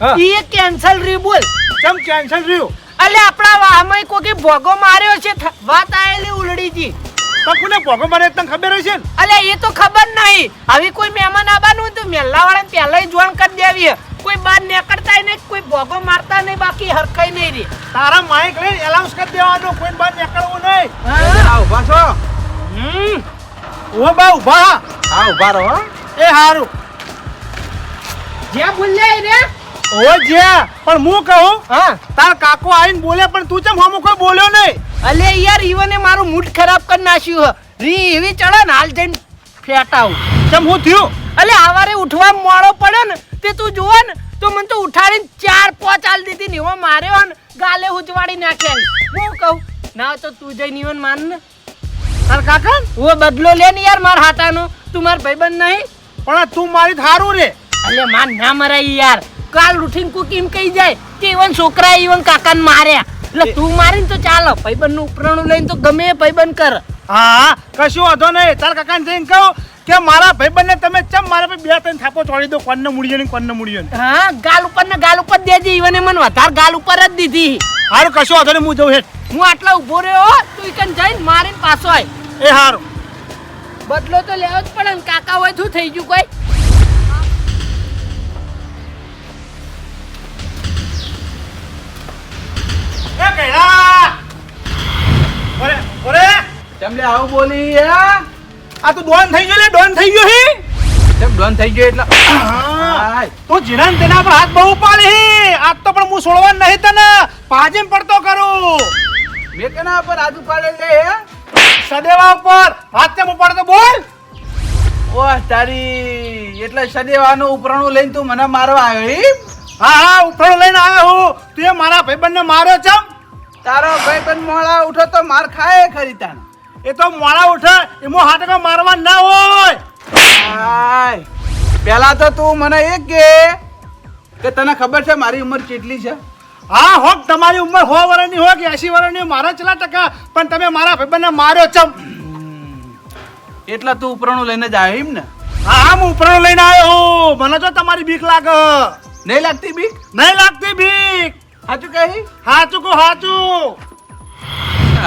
એ cancel રહ્યું બોલ. કેમ કેન્સલ રહ્યું અલે આપણા વાહમાં કોકી ભોગો માર્યો છે વાત આયેલી ઉલડીજી. તો કોને ભોગો મારે તને ખબર હશે ને? અલે એ તો ખબર નહીં. હવે કોઈ મહેમાન આવવાનું તો મેલ્લા વાળા પહેલા જોણ કરી દેવી કોઈ બહાર નીકળતા નહીં કોઈ ભોગો મારતા નહીં બાકી હરખાઈ નહીં રે તારા માઇક લઈને એલાઉન્સ કરી દેવાનો કોઈ બહાર નીકળવું નહીં. હા. ઊભા છો? હમ. ઓ બા ઊભા હા ઊભા રહો. એ હારું. જ્યાં ભૂલ્યા રે ઓ જે પણ હું કહું હા. તાર કાકો આવીને બોલે પણ તું ચમ હમું કોઈ બોલ્યો નહીં? અલે યાર ઈવને મારું મૂડ ખરાબ કરી નાખ્યું રી એવી ચડે ને હાલ જઈને ફેટાવું. ચમ હું થયું? અલે આવારે ઉઠવા મોડો પડ્યો ને તે તું જુઓ ને તો મને તો ઉઠાડીને ચાર પોચ આલ દીધી ને એવો માર્યો ને ગાલે ઉજવાડી નાખ્યા હું કહું ના તો તું જઈને ઈવન માન ને. તાર કાકા? હું બદલો લે ને યાર માર હાટાનો. તું માર ભાઈબંધ નહીં? પણ તું મારી ધારું રે. અલે માન ના મરાય યાર. કાલ ઉઠીને કોક એમ કહી જાય કે ઈવન છોકરા ઈવન કાકાને માર્યા. એટલે તું મારીને તો ચાલો ભાઈબંધનું ઉપરાણું લઈને તો ગમે એ ભાઈબંધ કર. હા કશું વાંધો નહીં. તાર કાકાને જઈને કહું કે મારા ભાઈબંધને તમે ચમ મારા પર બે ત્રણ થાપો ચોડી દો કોનને મૂળીએ ને કોનને મૂળીએ ને. હા ગાલ ઉપર ને ગાલ ઉપર દેજે ઈવને મને વધારે ગાલ ઉપર જ દીધી. હારું કશું વાંધો નહીં હું જઉં હેઠ. હું આટલા ઊભો રહ્યો તું ઈકન જઈને મારીને પાછો આય. એ હારું. બદલો તો લેવો જ પડે ને કાકા હોય શું થઈ ગયું કોઈ. એ કૈલા ઓરે ઓરે! કેમ લે આવું બોલી હે? આ તો ડોન થઈ ગયો લે ડોન થઈ ગયો હે! કેમ ડોન થઈ ગયો એટલે. તું જીરાન તેના પર હાથ બહુ પાડે હે. આજ તો પણ હું છોડવા નહીં તને. પાજેમ પડતો કરું. મેં તેના પર હાથ ઉપાડે લે સદેવા ઉપર. હાથ કેમ પડતો બોલ. ઓ તારી એટલે સદેવાનું ઉપરાણું લઈને તું મને મારવા આવ્યો હા હા ઉઠોડો લઈને આવ્યો હું. તું મારા ભાઈબંધને માર્યો ચમ તારો ભાઈ બંધ મોળા ઉઠો તો માર ખાય ખરી તાન. એ તો મોળા ઉઠે એમાં હાથ મારવા ના હોય. પેલા તો તું મને એ કે કે તને ખબર છે મારી ઉંમર કેટલી છે? હા હોક તમારી ઉંમર સો વર્ષની હોય કે એસી વર્ષની હોય, મારા ચલા ટકા? પણ તમે મારા ભાઈબંધને માર્યો ચમ એટલે તું ઉપરાણું લઈને જ આવ્યો એમ ને? હા હા હું ઉપરો લઈને આવ્યો હું. મને તો તમારી બીક લાગે. નહીં લાગતી બીક? નહીં લાગતી બીક. સાચું કહી? સાચું કહું સાચું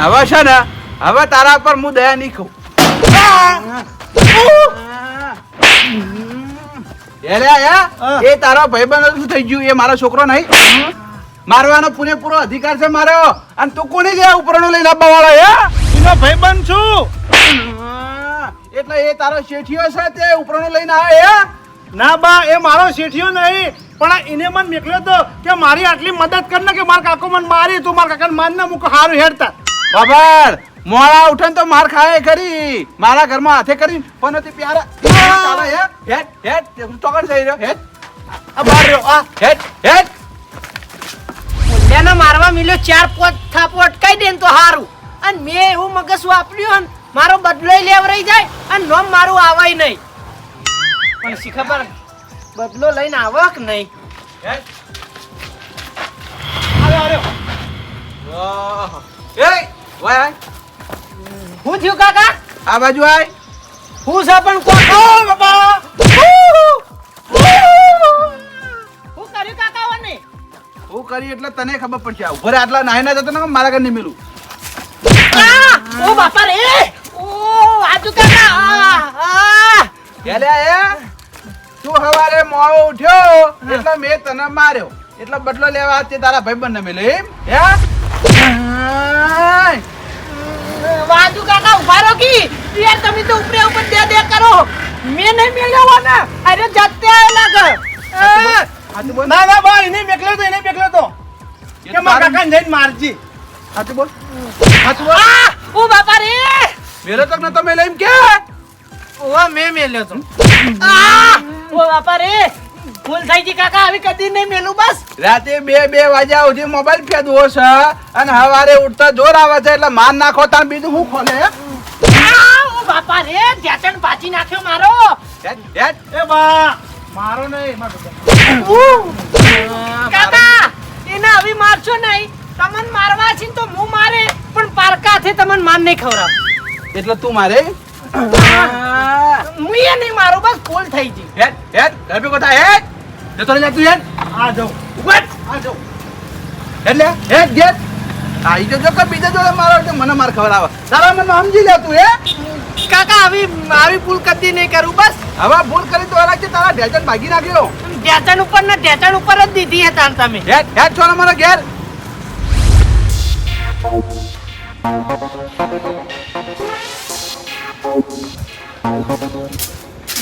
હવે છે ને હવે તારા પર હું દયા નહીં કહું. એ તારો ભાઈબંધ શું થઈ ગયું? એ મારો છોકરો નહીં? મારવાનો પૂરેપૂરો અધિકાર છે મારો. અને તું કોની ગયા ઉપરણો લઈને આવવા વાળો હે? એનો ભાઈબંધ છું. એટલે એ તારો શેઠિયો છે તે ઉપરણો લઈને આવે હે? ના બા એ મારો શેઠિયો નહીં. પણ એને મને નીકળ્યો તો કે મારી આટલી મદદ કર ને કે મારા કાકો મને મારી તું મારા કાકાને માન ને મૂકો હારું હેડતા. બાબર મોડા ઉઠન તો માર ખાય ખરી. મારા ઘરમાં હાથે કરી પણ હતી પ્યારા. ચાલે હે? હેડ તે ચોકડ થઈ રહ્યો. હેડ. આ બાર રહ્યો. આ. હેડ હેડ. મુલ્યાને મારવા મિલ્યો ચાર પોત થાપો અટકાઈ દે ને તો હારું. અને મેં એવું મગજ વાપર્યું ને મારો બદલો રહી જાય અને નોમ મારું આવાય નહીં. પણ શી ખબર? બદલો લઈને આવક કે નહીં. હું? થયું કાકા? આ બાજુ આય. હું છે પણ કોણ? બાબા હું કર્યું કાકા વને હું કરી એટલે તને ખબર પડશે. આવું રે આટલા નાહી ના જતો ને મારા ઘર નહીં મેલું ઓ બાપા રે! ઓ આજુ કાકા આ, આ. એ? તું હવારે મોડો ઉઠ્યો એટલે મેં તને માર્યો. એટલે બદલો લેવા તે તારા ભાઈ બંને મેલે એમ? હે. વાજુ કાકા ઊભા રહો કી. યાર તમે તો ઉપરે ઉપર દે દે કરો. મેં નહીં મેલ્યો ને. અરે જતે આયેલા ઘર. બોલ ના ના ભાઈ એને મેકલ્યો તો એને મેકલ્યો તો. કે મારા કાકાને જઈને મારજી. હાચું બોલ હાચું બોલ ઓ બાપા રે મેલો તક ન તમે એમ કે? ઓ મેં મેલ્યો તો. આ! ઓ બાપા રે ભૂલ થઈ ગઈ કાકા આવી કદી નહીં મેલું બસ. રાતે બે બે વાગ્યા સુધી મોબાઈલ ફેદવો છે અને હવારે ઉઠતા જોર આવે છે એટલે માર નાખો તાર બીજું હું ખોલે? આ ઓ બાપા રે ધ્યાચણ પાછી નાખ્યો મારો. એ બા મારો નહીં. કાકા એને આવી મારશો નહીં. તમને મારવા છે ને તો હું મારે પણ પારકા હાથે તમને માર નહીં ખવડાવ. એટલે તું મારે? હું એ નહીં મારું બસ ભૂલ થઈ ગઈ. હેટ હેટ ઘર ભેગો થા હેટ જતો રહી જા તું હેડ. આ જાઉં ઊભા આ જાઉં એટલે હેડ ગેટ. આઈ જજો કે બીજા જોડે મારો એટલે મને માર ખબર આવે તારા મને સમજી લે તું હે? કાકા આવી આવી ભૂલ કદી નહીં કરું બસ. હવે ભૂલ કરી તો કે તારા ઢેચણ ભાગી નાખ્યો ઢેચણ ઉપર ને ઢેચણ ઉપર જ દીધી હતા તમે. હેડ હેડ છો મારા ઘેર.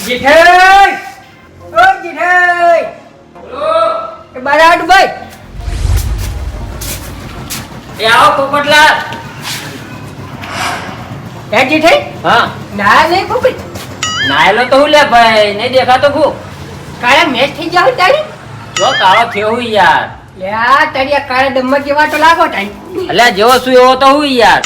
જીઠાઈ ઓ જીઠાઈ એ બાર આડ ભાઈ. એ આવો પોપટલાલ. હે જીઠાઈ હા. ના નહીં ખોપી નાયેલો તો હું લે ભાઈ નહીં દેખાતો હું. કાળા મેચ થઈ જાવ તારી? જો કાળો થયો હું યાર. લે આ તારી આ કાળા ડમ્મર જેવા તો લાગો તારી. અલ્યા જેવો છું એવો તો હું યાર.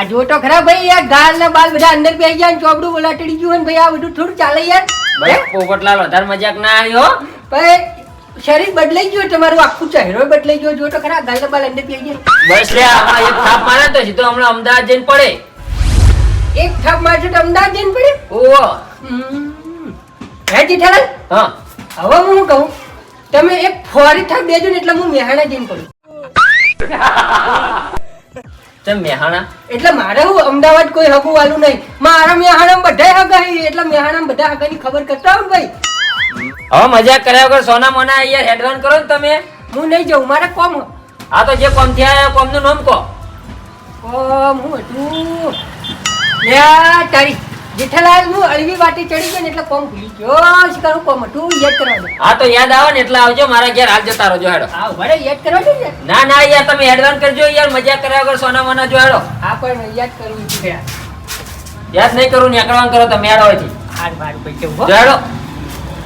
આ જો તો ખરા ભાઈ યાર ગાલ ને બાલ બધા અંદર બેસી ગયા ને ચોપડું બોલાટડી ગયું ને ભાઈ આ બધું થોડું ચાલે યાર. ભાઈ પોપટલાલ વધારે મજાક ના આવ્યો ભાઈ શરીર બદલાઈ ગયું તમારું આખું ચહેરો બદલાઈ ગયો જો તો ખરા ગાલ ને બાલ અંદર બેસી ગયા. બસ લે આમાં એક થાપ મારે તો સીધો હમણાં અમદાવાદ જઈને પડે. એક થાપ મારે તો અમદાવાદ જઈને પડે? ઓહો. હે જીઠાલાલ? હા. હવે હું કહું? તમે એક ફોરી થાપ બેજો ને એટલે હું મહેણા જઈને પડું. ચમ મેહાણા? એટલે મારે હું અમદાવાદ કોઈ હગું વાલું નહીં. મારા મેહાણા બધા હગા એટલે મેહાણા બધા હગાની ખબર કરતા હોય ભાઈ. હવે મજાક કર્યા વગર સોના મોના યાર હેડવાન કરો ને તમે. હું નહીં જાઉં મારે કોમ. આ તો જે કોમ થયા કોમનું નામ કહો કોમ હું હતું. યા તારી. જેઠાલાલ હું અળવી વાટી ચડી ગયો ને એટલે કોમ ભૂલી ગયો. શીખરું કોમ હતું યાદ કરવા હા તો યાદ આવે ને એટલે આવજો મારા ઘેર હાલ જતા રહો જો હેડો. હા ભલે યાદ કરવા દે ને? ના ના યાર તમે એડવાન્સ કરજો યાર મજા કર્યા વગર સોના મોના જો હેડો. હા પણ યાદ કરવું છે યાદ નહીં કરું નીકળવાનું કરો તમે હેડો અહીંથી. હાર મારું ભાઈ? જો હેડો.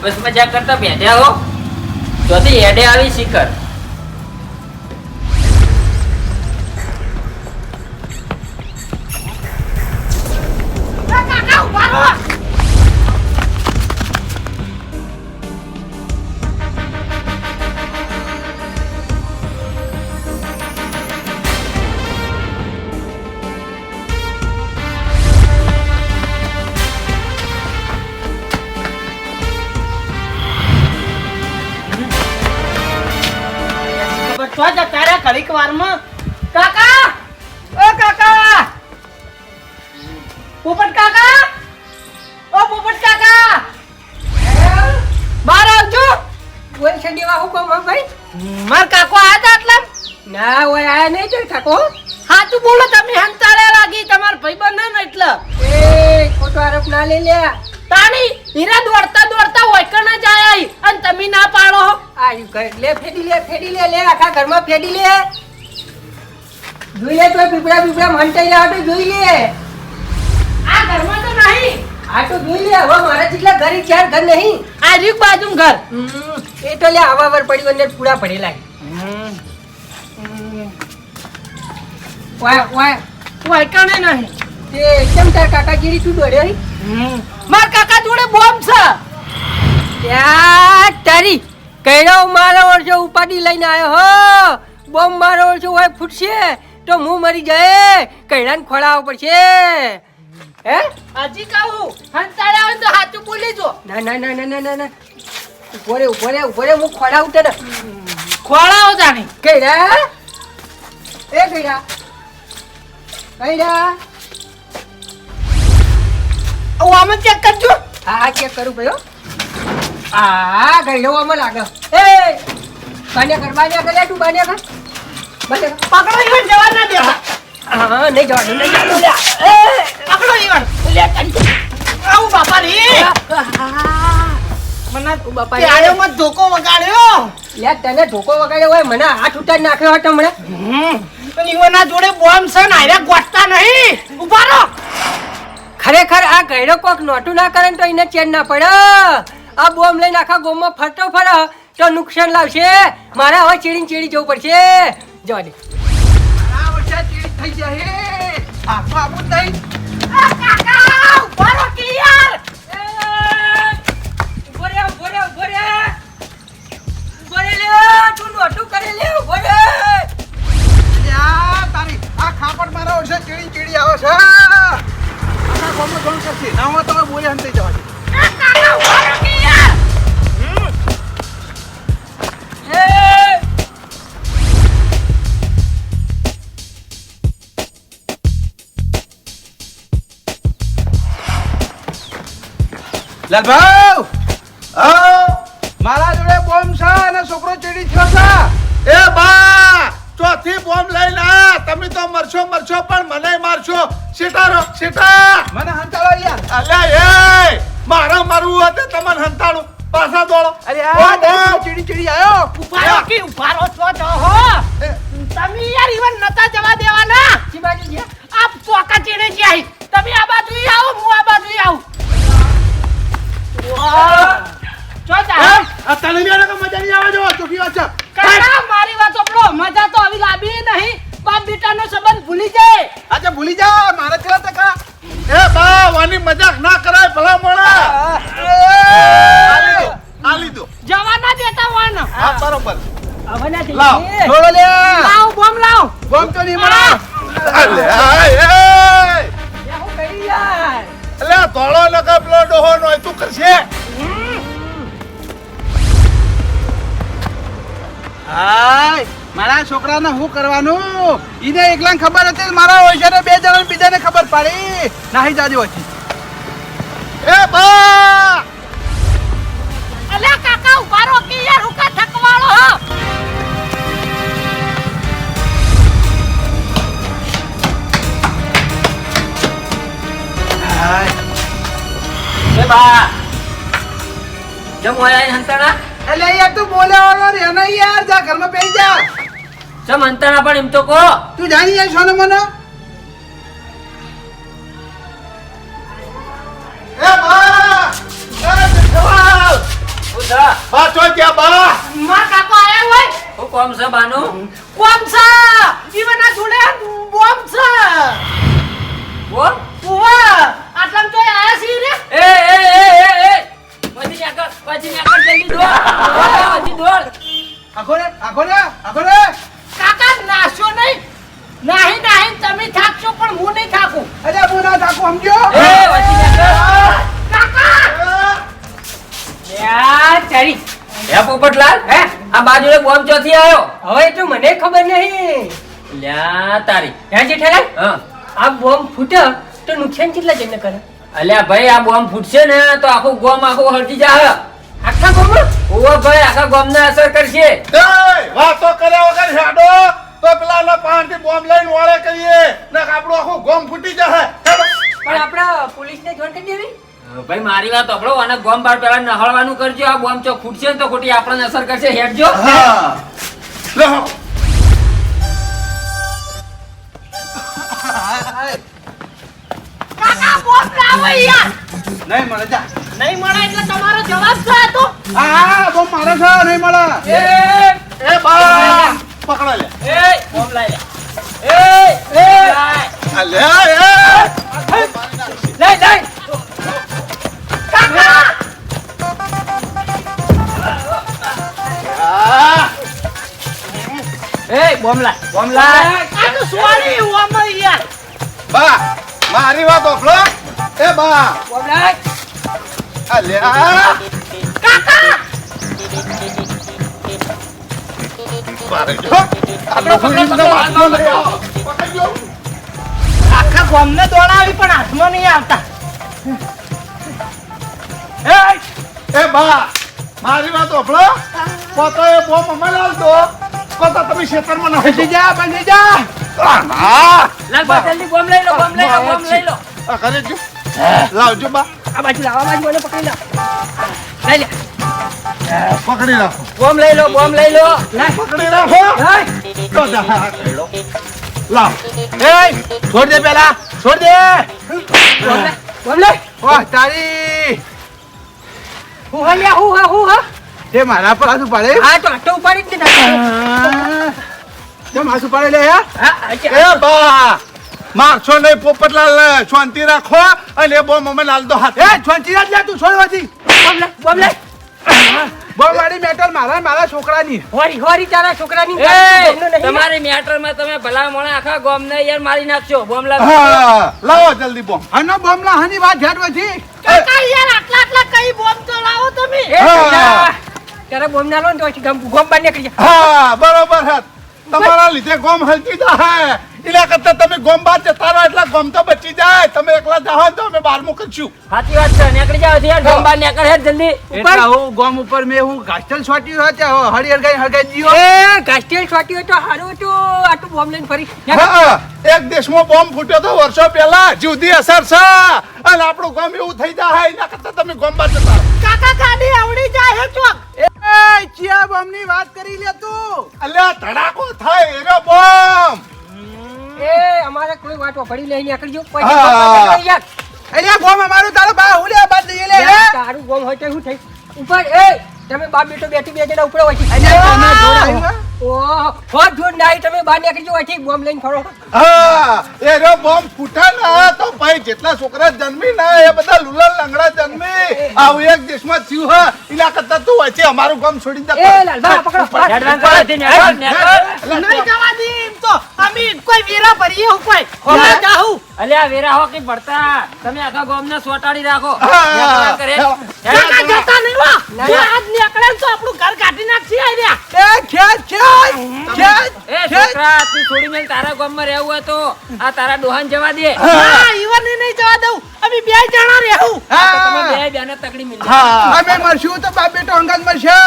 બસ મજાક કરતા બેઠ્યા હો. ચોથી હેડે આવી શિખર. ખબર માર કાકો તા આટલા? ના હોય આયા નહીં જોઈ કાકો. હા તું બોલો તમે હંતાળે લાગી તમાર ભાઈબંધ ને એટલે. એ ખોટો આરોપ ના લઈ લે તાણી હીરા દોડતા દોડતા વૈકણ ના જાય આઈ અને તમે ના પાડો આયુ કઈ ઘર લે ફેડી લે ફેડી લે લે આખા ઘરમાં ફેડી લે. જોઈ લે તો પીપળા પીપળા મંટાઈ રહ્યા તો જોઈ લે. આ ઘરમાં તો નહીં. આ તો જોઈ લે હવે મારા જેટલા ઘર ચાર ઘર નહીં. આ રીક બાજુ ઘર. હમ, એ તો લે આવા વર પડી અંદર પૂરા ભરેલા વાય વાય. વૈકણે નહીં. તે કેમ તાર કાકાગીરી તું દોડે હમ. માર કાકા જોડે બોમ્બ છે. ત્યાં તારી કઈરો મારો વર્ષો ઉપાડી લઈને આવ્યો હો. બોમ્બ મારો વર્ષો હોય ફૂટશે તો હું મરી જાય. કઈરાને ખોળાવો પડશે. હે? હાજી કહું આવે તો સાચું બોલી જો. ના ના ના ના ના ના. ઊભો રે ઊભો રે ઊભો રે હું ખોળાવું તને ખોળાઓ જાણી. કઈરા એ કઈરા કઈરા ઓ આમ ચેક કરજો હા હા ચેક કરું ભાઈ હો. આ ગઈડો આમાં લાગે. એ બાન્યા કર બાન્યા કર તું બાન્યા કર. કર. પકડો ઈવન જવા ના દે. હા નહીં જવાનું નહીં જવાનું. લે એ પકડો ઈવન. લે આવું બાપા રે. મને ધોકો વગાડ્યો? લે તને ધોકો વગાડ્યો હોય મને હાથ ઉતાર નાખ્યો હતો હમણાં. પણ જોડે બોમ્બ છે ને આયરા ગોઠતા નહીં. ઊભા રહો. ખરેખર આ ગયડો કોક નોટું ના કરે ને તો એને ચેન ના પડે. આ બોમ્બ લઈને આખા ગોમમાં ફરતો ફરે તો નુકસાન લાવશે. મારે હવે ચીડી ચીડી જવું પડશે. જવા દે આ વર્ષે ચીડી થઈ જાય હે આખું આપણું જ કાકા ઊભા રહો યાર ઊભો રે ઊભો રે તારી આ ખાપડ મારા ઓછે ચીડી ચીડી આવે છે. આખા કોમનું લાલભાઈ મારા જોડે બોમ્બ છે અને છોકરો ચીડી થયો છે. એ બા ચોથી બોમ્બ લઈને આયા. તમે તો મરશો મરશો પણ મને મારશો. શેટારો શેટા મને હંતાડો યાર. અલ્યા એ મારા મારવું હતું તમને હંતાડું. પાછા દોડો. અરે આ. ચીડી ચીડી આયો. ઉભારો કે ઉભારો છો તો હો. તમે યાર ઈવન નતા જવા દેવાના. શી બાજુ છે આ ચોકા ચીડે છે તમે આ બાજુ આવો હું આ બાજુ આવું. વાહ! તને બી આને મજા નહીં આવે જો ચોખી વાત છે. કાકા મારી વાત સાંભળો. મજા તો આવી લાવી નહીં. બાપ બેટાનો સંબંધ ભૂલી જાય. આજે ભૂલી જા મારા ચલા ટકા એ બા વાની મજાક ના કરાય ભલા મોણા આ લીધો જવા ના દેતા વાન. હા બરોબર. હવે ના લાવ. છોડો લે. લાવ બોમ લાવ. બોમ્બ તો નહીં મળે. અલ્યા એ હું કરી યાર. અલ્યા ધોળો નકા પેલો ડોહો નો તું કરશે? મારા છોકરાને શું કરવાનું? એને એકલા ખબર હતી મારા હોય છે બે જણા બીજાને ખબર પડી. નાહી જાજો હતી એ બા! અલ્યા કાકા ઉભારો કે યાર હુકા થકવાળો હો? એ બા! જમ હોય હંતાણા એટલે યાર તું બોલ્યા રે નહીં યાર. જા ઘરમાં બેસી જા. ચમ હંતાણા પણ એમ તો કહો. તું જાણી જાય સોનો મનો? એ બા! એ! હું થા બા ચોય ગયા બા? માર કાકો આયા હોય? હું કોમ છે બાનું? બોમ છે? ઈવન આ જોડે બોમ છે. બોલ. ઉવા આટલામ તો આયા છી રે. એ એ એ એ એ. પછી આગળ પછી આગળ જલ્દી દોડ. પછી દોડ. આખો રે આખો રે આખો રે. કાકા નાશો નહીં. નાહી નાહી તમે થાકશો પણ હું નહીં થાકું. અરે હું ના થાકું સમજો? એ પછી આગળ કાકા! યાર ચાલી હે પોપટલાલ? હે? આ બાજુએ બોમ્બ ચોથી આવ્યો. હવે તો મને ખબર નહીં. લ્યા તારી. હે જેઠાલાલ હા. આ બોમ્બ ફૂટે તો નુકસાન કેટલા કરે? અલ્યા ભાઈ આ બોમ્બ ફૂટશે ને તો આખું ગોમ આખું હળટી જાય આખા ગોમ ઓવો ભાઈ આખા ગોમને અસર કરશે. વાતો કર્યા વગર હેડો. તો પેલા ના પાનથી બોમ્બ લઈને વાળે કહીએ. ને આપણું આખું ગોમ ફૂટી જશે. પણ પણ પોલીસ ને જાણ કરી દેવી? ભાઈ મારી વાત સાંભળો. અને ગોમ બાર પેલા નહળવાનું કરજો. આ બોમ્બ ચોક ફૂટશે તો ખોટી આપણને અસર કરશે. હેડજો. હા. લો કાકા બોમ લાવો યાર નહીં મળે જા. નહીં મળે એટલે તમારો જવાબ શું હતો? હા બોમ્બ મારે છે નહીં મળે. એ એ બા. પકડો લે. એ બોમ્બ લાઈ લે. એ એ અલ્યા એ. લઈ લઈ કાકા! એ બોમ્બ લાય બોમ્બ લાય. આ તો સોરી ઓમાં યાર. બા મારી વાત ઓફલો. એ બા. બોમ્બ લઈ અલ્યા આખા ગામને દોડાવી પણ હાથમાં નહીં આવતા એ બા મારી વાત ઓફલો પોતો એ બોમ્બ અમે લાવતો પોતા લાવજો બા આ બાજુ લાવવા બાજુ પકડી લો. લઈ લે. પકડી રાખો. બોમ લઈ લો બોમ લઈ લો. પકડી રાખો. લાવ. એ છોડ દે પેલા છોડ દે. બોમ લે. ઓહ તારી. હું હા લ્યા હું હા હું હા. તે મારા પર હાથ ઉપાડે. હા તો આટો ઉપાડી જ નાખ્યો. તે માથું ઉપાડે લે એ બા મારશો નહીં પોપટલાલ શાંતિ રાખો અને બોમ અમે લાલ દો હાથ. એ છોંચી રાખ લે તું છોડવાથી. બોમ લે બોમ લઈ બોલ વાળી મારા મારા છોકરાની. હોરી હોરી તારા છોકરાની એ બોમ્બનું નહીં. તમારી મેટર તમે ભલા મોણા આખા ગોમ યાર મારી નાખશો. બોમ્બ લાવો. જલ્દી બોમ્બ. આનો બોમ્બ ના હાની વાત ઝાડવાથી કાકા યાર આટલા આટલા કઈ બોમ્બ તો લાવો તમે? તારા બોમ્બ ના લો ને તો ગોમ બાર નીકળી હા બરોબર હે તમારા લીધે ગોમ હલતી જાય એના કરતા તમે ગોમ બહાર જતા રહો એટલે ગોમ તો બચી જાય. તમે એકલા જાઓ તો અમે બહાર મોકલશું સાચી વાત છે નીકળી જાવ યાર ગોમ બહાર નીકળ જલ્દી. ઉપર હું ગોમ ઉપર મે હું ઘાસલ છોટી હોય ત્યાં હળી ગઈ હળગાઈ જીઓ એ કાસ્ટેલ હોય તો હારું તો આટલું બોમ્બ લઈને ફરી. હા, એક દેશમાં બોમ્બ ફૂટ્યો તો વર્ષો પહેલા જુદી અસર છે. અને આપણું ગામ એવું થઈ જાય એના કરતા તમે ગોમ બહાર જતા કાકા ગાડી આવડી જાય હે ચોક. એ ચિયા બોમ્બની વાત કરી લે તું. અલ્યા ધડાકો થાય એનો બોમ્બ એ અમારે કોઈ વાતો પડી લઈ નીકળજો હા. યાર. અલ્યા ગોમ અમારું તારો બા બાદ લઈ લે તારું ગોમ હોય તો શું થઈ ઉપર એ તમે બાપ બેટો બેઠી બે જણા ઉપર હોય હે? ઓહો જોડ નાઈ તમે બહાર નીકળજો અહીંથી બોમ્બ લઈને ફરો. હા એનો બોમ્બ ફૂટે ને તો ભાઈ જેટલા છોકરા જન્મી ને એ બધા લુલા લંગડા જન્મી. આવું એક દેશમાં થયું હે એના કરતા તું વચ્ચે અમારું ગામ છોડી દે. એ લાલબા પકડો. એડવાન્સ કરવાથી નીકળ નીકળ નહીં જવા દે એમ તો. અમે કોઈ વેરા ભરીએ હું કોઈ. હોમે જાહું અલ્યા વેરા હો કે પડતા તમે આખા ગામ સોટાડી રાખો. કરે. જતા નહીં વા આજ નીકળે તો આપણું ઘર કાઢી નાખશે આ રહ્યા એ ખેંચ ખેંચ ખેંચ એ છોકરા તું છોડી મેલ તારા ગામમાં રહેવું હોય તો આ તારા ડોહાન જવા દે. હા. ઈવન નહીં જવા દઉં. અમે બે જણા રહેવું. તો તમે બે બેને તકડી મિલી હા અમે મરશું તો બાપ બેટો અંગાત મરશે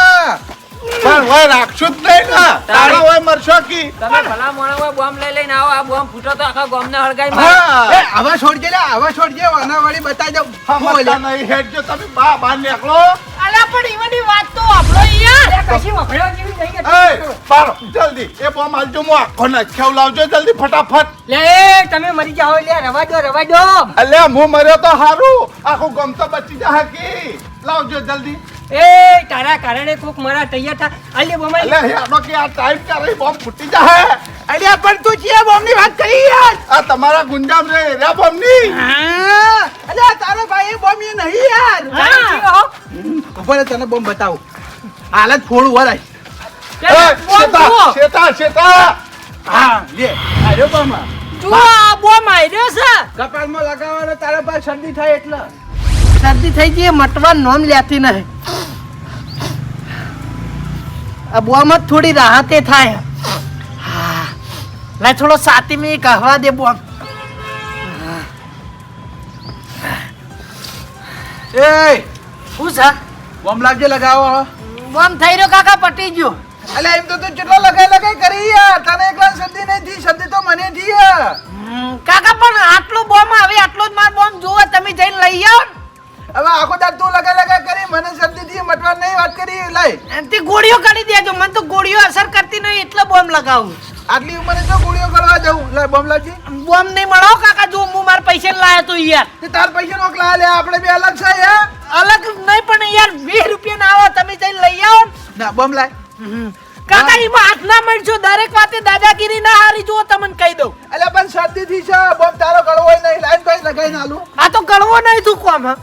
પણ ઓય રાખશું જ નહીં ને. તારા ઓય મરશો કી. તમે ભલા મોણા ઓય બોમ્બ લઈ લઈને આવો આ બોમ્બ ફૂટો તો આખા ગામને હળગાઈ મારે એ આવા છોડજે લે આવા છોડજે આના વાળી બતાઈ દઉં. સમજતા નહીં હેડજો તમે બા બહાર નીકળો. અલા પણ ઈવનની વાત તો આપણો યાર કશી વફડવા જેવી નહીં એ હતી. જલ્દી. એ બોમ્બ હાલજો મો આખો નખ્યાવ લાવજો જલ્દી ફટાફટ. લે તમે મરી જાઓ લે રવા દો રવા દો. અલ્યા હું મર્યો તો હારું. આખું ગમ તો બચી જા હકી. લાવજો જલ્દી. એ તારા કારણે કોક મારા તૈયાર થા. અલે બમાઈ અલ્યા હેડો કે આ ટાઈમ ક્યારે બોમ્બ ફૂટી જાય? અલ્યા પણ તું ચિયા બોમ્બની વાત કરી યાર. આ તમારા ગુંજામ રે રે બોમ્બની હા. અલ્યા તારો ભાઈ બોમ્બ એ નહીં યાર. હા. ઉપર તને બોમ્બ બતાવું. હાલત ફોડ વરાય એ, શેતા શેતા શેતા. હા લે આર્યો બોમ્બ. તું આ બોમ આયર્યો છે. કપાળમાં લગાવવાનો તારા પાસે શરદી થાય એટલે. શરદી થઈ ગઈ મટવા નોમ લેતી નહીં. આ બોમ જ થોડી રાહતે થાય. હા લે થોડો સાતી મિનિટ કહવા દે બોમ એ શું છે? બોમ લાગજે લગાવો. બોમ થઈ રહ્યો કાકા પટી ગયો. અલે એમ તો તું કેટલો લગાઈ લગાઈ કરી યાર. તને એકલા શરદી નહીં થી શરદી તો મને થી કાકા પણ આટલો બોમ આવે આટલો જ માર બોમ જોવો તમે જઈને લઈ આવો હવે આખો દાડ તું લગા લગા કરી મને શરદી થી મટવા નહીં વાત કરી લઈ તે ગોળીઓ કાઢી દેજો. મને તો ગોળીઓ અસર કરતી નહીં એટલે બોમ લગાવું. આટલી ઉંમરે તો ગોળીઓ કરવા જવું લે બોમ્બ લાવજી. બોમ નહીં મળો કાકા જો હું મારા પૈસા લાયો તો યાર. તે તાર પૈસા નો લા લે આપણે બે અલગ છે યાર અલગ નહીં પણ યાર 20 રૂપિયા ના આવો તમે જઈ લઈ આવો ને. બોમ્બ લાય. કાકા એમાં હાથ ના મળજો દરેક વાતે દાદાગીરી ના હારી જુઓ તમને કહી દઉં. અલ્યા પણ શરદી થી છે બોમ્બ તારો ગળવો નહીં. લાઈન કોઈ લગાઈ નાલું આ તો ગળવો નહીં તું કોમ હા.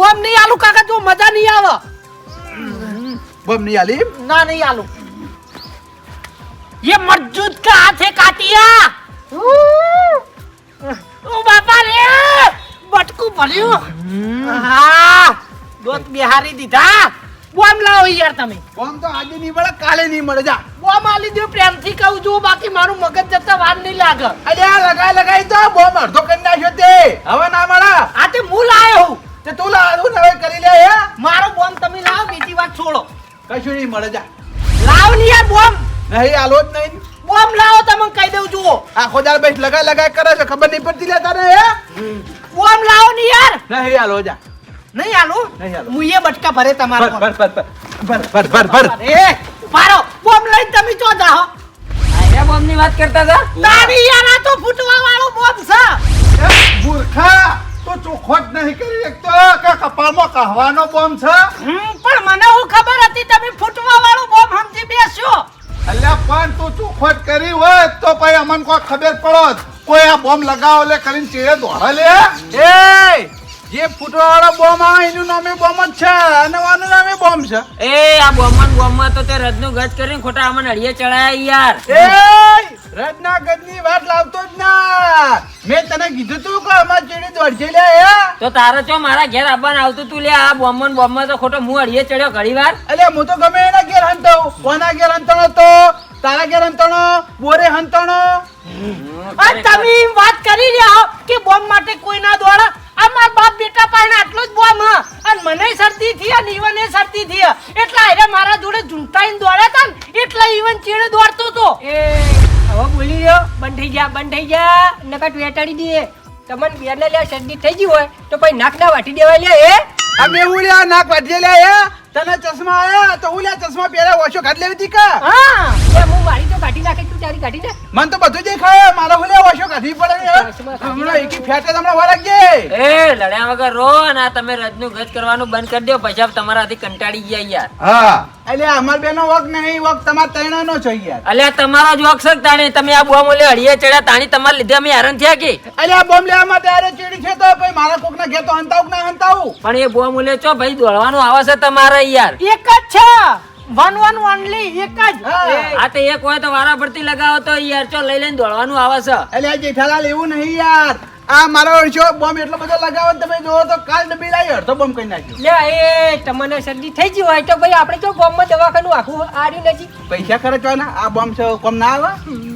બોમ નહીં આલું કાકા જો મજા નહીં આવે બોમ્બ નહીં આલી ના નહીં આલું ये मजदूर का हाथ है काटिया ओ बापा रे બટકું ભર્યું હા દોત બિહારી દીધા બોમ લાવો યાર તમે બોમ્બ તો આજે નહીં મળે કાલે નહીં મળે જા બોમ આલી દો પ્રેમથી કહું છું બાકી મારું મગજ જતા વાર નહીં લાગે અલ્યા લગાઈ લગાઈ તો બોમ્બ અડધો કરી નાખ્યો તે હવે ના મળે આ તે હું લાયો હું તે તું લાવું ને હવે કરી લે હે? મારો બોમ તમે લાવો બીજી વાત છોડો. કશું નહીં મળે જા. લાવ ને યાર બોમ્બ નહીં આલો જ નહીં. બોમ લાવો તમે કહી દઉં જુઓ. આખો દાળ બેસ લગાઈ લગાય કરે છે ખબર નહીં પડતી લેતા તારે હે? બોમ લાવો ને યાર. નહીં આલો જા. નહીં આલો. નહીં આલું. મુએ બટકા ભરે તમારો ભર ભર ભર ભર ભર ભર ભર. અરે પારો બોમ્બ લઈને તમે ચો જાઓ. આર્યા બોમ્બની વાત કરતા હતા? તારી યાર આ તો ફૂટવા વાળો બોમ્બ છે. એ મૂર્ખા! તો ચોખ્ખો જ નહીં કરી. એક તો કે કપાળમાં કહવાનો બોમ્બ છે. હમ, પણ મને હું ખબર હતી તમે ફૂટવા વાળો બોમ સમજી બેસ્યો. અલ્યા પણ તું ચોખ્ખો જ કરી હોય તો પછી અમને કોઈ ખબર પડો કોઈ આ બોમ્બ લગાવો લે કરીને ચેડે દોડા લે. એ જે ફૂટવા વાળો બોમ્બ આવે એનું નામે બોમ્બ જ છે. અને આનું નામે બોમ્બ છે. એ આ બોમ્બન બોમ્બમાં તો તે રજનું ગજ કરીને ખોટા અમને અડીએ ચડાયા યાર. એ રજના ગજની વાત લાવતો જ ના. મેં તને કીધું તું કે અમાર ચેડી દોડજે લે તો તારે ચો મારા ઘેર આવવાનું આવતું તું લે આ બોમ્બન બોમ્બમાં તો ખોટો હું અડીએ ચડ્યો ઘણી વાર. અલ્યા હું તો ગમે એના ઘેર હંતો. કોના ઘેર હંતો તો? તારા ઘેર હંતણો? બોરે હંતણો? તમે વાત કરી રહ્યા કે બોમ્બ માટે કોઈ ના દોડે? આ મારા બાપ બેટા પાસે આટલો જ બોમ હા. અને મને શરદી થી અને ઈવને શરદી થી એટલે આરે મારા જોડે ઝૂંટાઈને દોડ્યા તા ને એટલે ઈવન ચીડે દોડતો તો. એ હવે બોલી રહ્યો બંધ થઈ જા બંધ થઈ જા નકટ વેટાડી દે. તમને બેને લે શરદી થઈ ગઈ હોય તો પછી નાક ના વાટી દેવાય લે એ આ બે ઉલ્યા નાક વાટી લે એ તને ચશ્મા આયા તો હું લ્યા ચશ્મા પહેરા ઓછો કાઢી લેવી હતી કા? હા. એ હું મારી તો કાઢી નાખે તું તારી કાઢી દે મન તો બધું દેખાય મારા હું લ્યા ઓછો કાઢવી પડે? કાઢી હમણાં એકી ફેટે તમને વળગજે એ લડ્યા વગર રો અને તમે રજનું ગજ કરવાનું બંધ કરી દો પછી તમારાથી કંટાળી ગયા યાર. હા. એટલે અમાર બેનો વક નહીં વક તમાર તૈણાનો છે યાર. અલ્યા તમારો જ વખત છે તાણી? તમે આ બોમ ઓલે હળીએ ચડ્યા તાણી તમારા લીધે અમે હેરાન થયા કે? એટલે આ બોમ્બ લેવા માટે અરે ચીડી છે તો ભાઈ મારા કોકના ઘેર તો હંતાવું ના હંતાવું? પણ એ બોમ ઓલે ચો ભાઈ દોડવાનું આવે છે તમારે યાર. એક જ છે. વન વન ઓનલી એક જ. હા. આ તો એક હોય તો વારા પડતી લગાવો તો યાર લઈ લઈને દોડવાનું આવે છે. એટલે આ જેઠાલાલ એવું નહીં યાર. આ મારો ઓળશો બોમ્બ એટલો બધો લગાવો તમે જોવો તો કાલ ડબ્બી લાવી અડધો બોમ્બ કરી નાખ્યો. લે એ તમને શરદી થઈ ગઈ હોય તો ભાઈ આપણે તો ગામમાં દવાખાનું આખું આર્યું નથી. પૈસા ખર્ચવાના આ બોમ્બ છે કોમ ના આવે?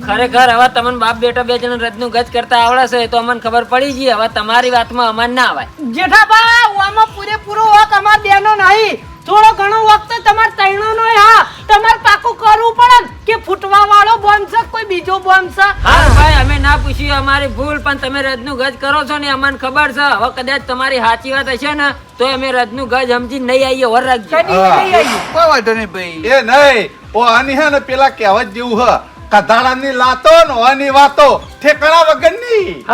ખરેખર હવે તમને બાપ બેટા બે જણ રજનું ગજ કરતા આવડે છે તો અમને ખબર પડી ગઈ. હવે તમારી વાતમાં અમાર ના આવે. જેઠાબા આમાં પૂરેપૂરો વક અમાર બેનો નહીં. થોડો ઘણો વખત તમાર તૈણો નો હા તમારે પાકું કરવું પડે કે ફૂટવા વાળો બોમ્બ છે કોઈ બીજો બોમ્બ છે? હા ભાઈ અમે ના પૂછ્યું અમારી ભૂલ પણ તમે રજનું ગજ કરો છો ને અમને ખબર છે. હવે કદાચ તમારી સાચી વાત હશે ને તો અમે રજનું ગજ સમજી નહીં આવીએ વર રાખજો. કોઈ વાંધો નહીં ભાઈ. એ નહીં ઓ આની હે ને પેલા કહેવત જેવું હ. કધાડાની લાતો નોની વાતો. ઠેકાણા વગરની.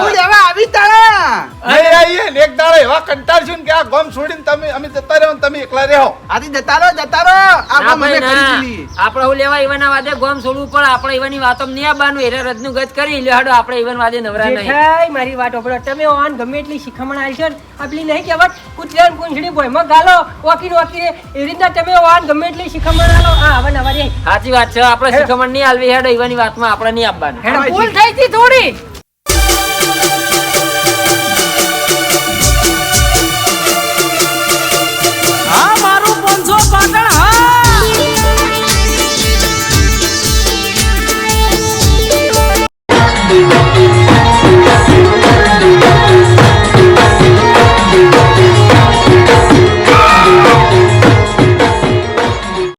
હું જવા આવી તારા? નહીં આવીએ ને એક દાડો એવા કંટાળશું ને કે આ ગોમ છોડીને તમે અમે જતા રહો તમે એકલા રહો. આથી જતા રહો જતા રહો. આ ના બોમ્બ અમે ભાઈ ના. ખરીદી લીધી. આપણે હું લેવા ઈવાના વાદે ગોમ છોડવું પડે. આપણે ઈવાની વાતો નહીં આવવાનું. એને રજનું ગજ કરી લ્યો. હાડો આપણે ઈવન વાદે નવરા નહીં. જેઠાઈ મારી વાત ઓપડો તમે ઓન ગમે એટલી શિખામણ આવી છે ને આપલી નહીં કહેવત. કૂતરા પૂંછડી ભોયમાં ગાલો વકીલ વકીલે એવી રીતના તમે ઓન ગમે એટલી શિખામણ આલો. આ હવે નવા સાચી વાત છે. આપણે શિખમણ નહીં આલવી હેડો એવાની વાતમાં આપણે નહીં આપવાનું. ભૂલ થઈ હતી થોડી.